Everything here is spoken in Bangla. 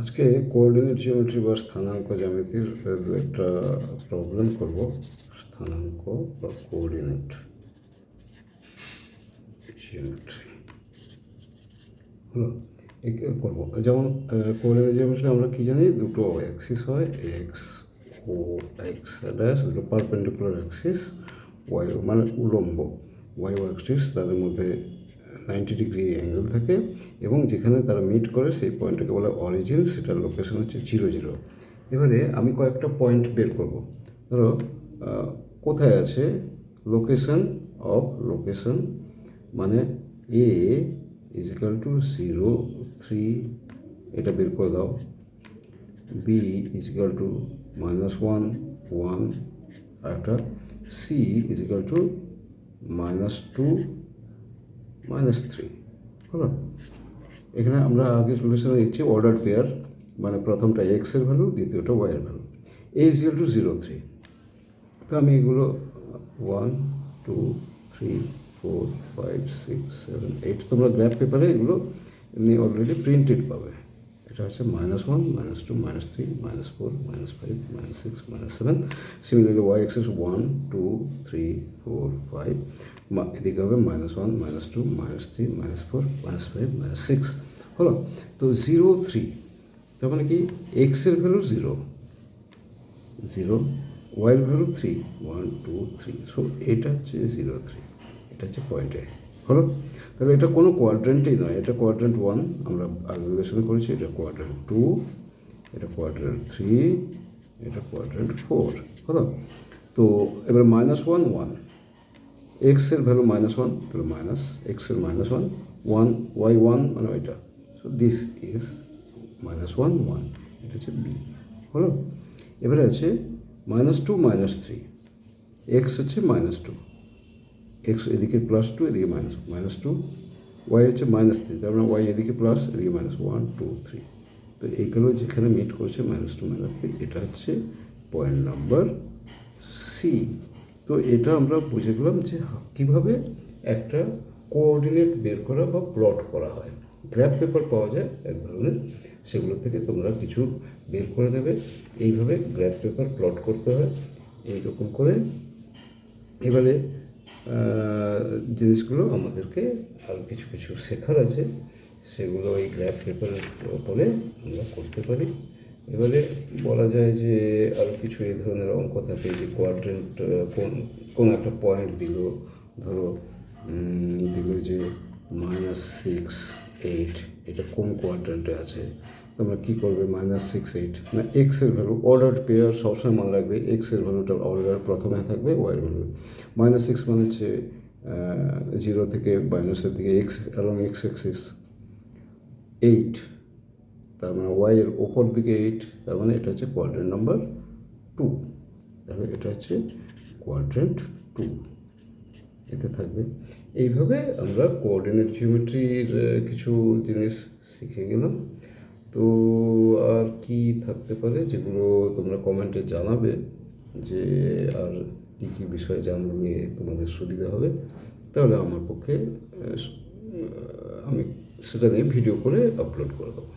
আজকে কোঅর্ডিনেট জিওমেট্রি বা স্থানাঙ্ক জ্যামিতির একটা প্রবলেম করব, স্থানাঙ্ক বা কোঅর্ডিনেট জিওমেট্রি। হলো করব। যেমন কোঅর্ডিনেট জিওমেট্রি আমরা কী জানি? দুটো অ্যাক্সিস হয় এক্স ও এক্স ড্যাশ দুটো পারপেন্ডিকুলার অ্যাক্সিস ওয়াই মানে উলম্ব ওয়াই ও অ্যাক্সিস তাদের মধ্যে নাইনটি ডিগ্রি অ্যাঙ্গেল থাকে এবং যেখানে তারা মিট করে সেই পয়েন্টটাকে বলে অরিজিন সেটার লোকেশন হচ্ছে জিরো জিরো এবারে আমি কয়েকটা পয়েন্ট বের করব। ধরো কোথায় আছে লোকেশন অফ লোকেশন মানে A is equal to zero three এটা বের করে দাও। B is equal to minus one one আর একটা C is equal to minus two minus three হলো। এখানে আমরা আগে সলিউশনে দিচ্ছি অর্ডার পেয়ার মানে প্রথমটা এক্সের ভ্যালু দ্বিতীয়টা ওয়াইয়ের value a is two zero three তো আমি এগুলো one two three four five six seven eight তোমরা গ্র্যাপ পেপারে এগুলো এমনি অলরেডি প্রিন্টেড পাবে। এটা হচ্ছে minus one minus two minus three minus four minus five minus six minus seven similarly Y axis one two three four five এদিকে হবে minus one minus two minus three minus four minus five minus six হলো? তো জিরো থ্রি তার মানে কি? এক্সের ভ্যালু জিরো জিরো ওয়াইয়ের value three one two three so এটা হচ্ছে জিরো থ্রি এটা হচ্ছে পয়েন্ট এ হলো? তাহলে এটা কোনো কোয়াড্রেন্টই নয়, এটা কোয়াড্রেন্ট ওয়ান আমরা আগে রিলেশন করেছি, এটা কোয়াড্রেন্ট টু এটা কোয়াড্রেন্ট থ্রি এটা কোয়াড্রেন্ট ফোর হলো? তো এবার মাইনাস ওয়ান ওয়ান এক্সের ভ্যালু মাইনাস ওয়ান তাহলে মাইনাস এক্সের minus one one Y one মানে ওইটা। So this is minus one one এটা হচ্ছে বি হলো? এবারে আছে minus two minus three X হচ্ছে মাইনাস টু এক্স এদিকে প্লাস টু এদিকে মাইনাস মাইনাস টু ওয়াই হচ্ছে মাইনাস থ্রি তার মানে ওয়াই এদিকে প্লাস এদিকে মাইনাস ওয়ান টু থ্রি তো এইগুলো যেখানে মিট করছে মাইনাস টু মাইনাস থ্রি এটা হচ্ছে পয়েন্ট নাম্বার সি তো এটা আমরা বুঝে গেলাম যে কীভাবে একটা কোঅর্ডিনেট বের করা বা প্লট করা হয়। গ্র্যাফ পেপার পাওয়া যায় এক ধরনের, সেগুলো থেকে তোমরা কিছু বের করে দেবে এইভাবে গ্র্যাফ পেপার প্লট করতে হয়, এইরকম করে। এবারে জিনিসগুলো আমাদেরকে আর কিছু কিছু শেখার আছে। সেগুলো এই গ্র্যাফ পেপারের ওপরে আমরা করতে পারি। এবারে বলা যায় যে আরও কিছু এই ধরনের অঙ্ক থাকে যে কোয়াড্রেন্ট কোন একটা পয়েন্ট দিল, ধরো দিল যে মাইনাস সিক্স এইট এটা কোন কোয়াড্রেন্টে আছে? তোমরা কী করবে? মাইনাস সিক্স এইট না এক্সের ভ্যালু অর্ডার পেয়ার সবসময় মনে রাখবে এক্সের ভ্যালুটা অর্ডার প্রথমে থাকবে ওয়াইয়ের ভ্যালু মাইনাস সিক্স মানে হচ্ছে জিরো থেকে মাইনাসের দিকে এক্স এবং এক্স এক্সিস এইট তার মানে ওয়াইয়ের ওপর দিকে এইট তার মানে এটা হচ্ছে কোয়াড্রেন্ট নাম্বার টু তাহলে এটা হচ্ছে কোয়াড্রেন্ট টু এতে থাকবে। এইভাবে আমরা কোঅর্ডিনেট জিওমেট্রির কিছু জিনিস শিখে গেলাম। তো আর কি থাকতে পারে যেগুলো তোমরা কমেন্টে জানাবে যে আর কী কী বিষয় জানলে তোমাদের সুবিধা হবে, তাহলে আমার পক্ষে আমি সেটা নিয়ে ভিডিও করে আপলোড করে দেবো।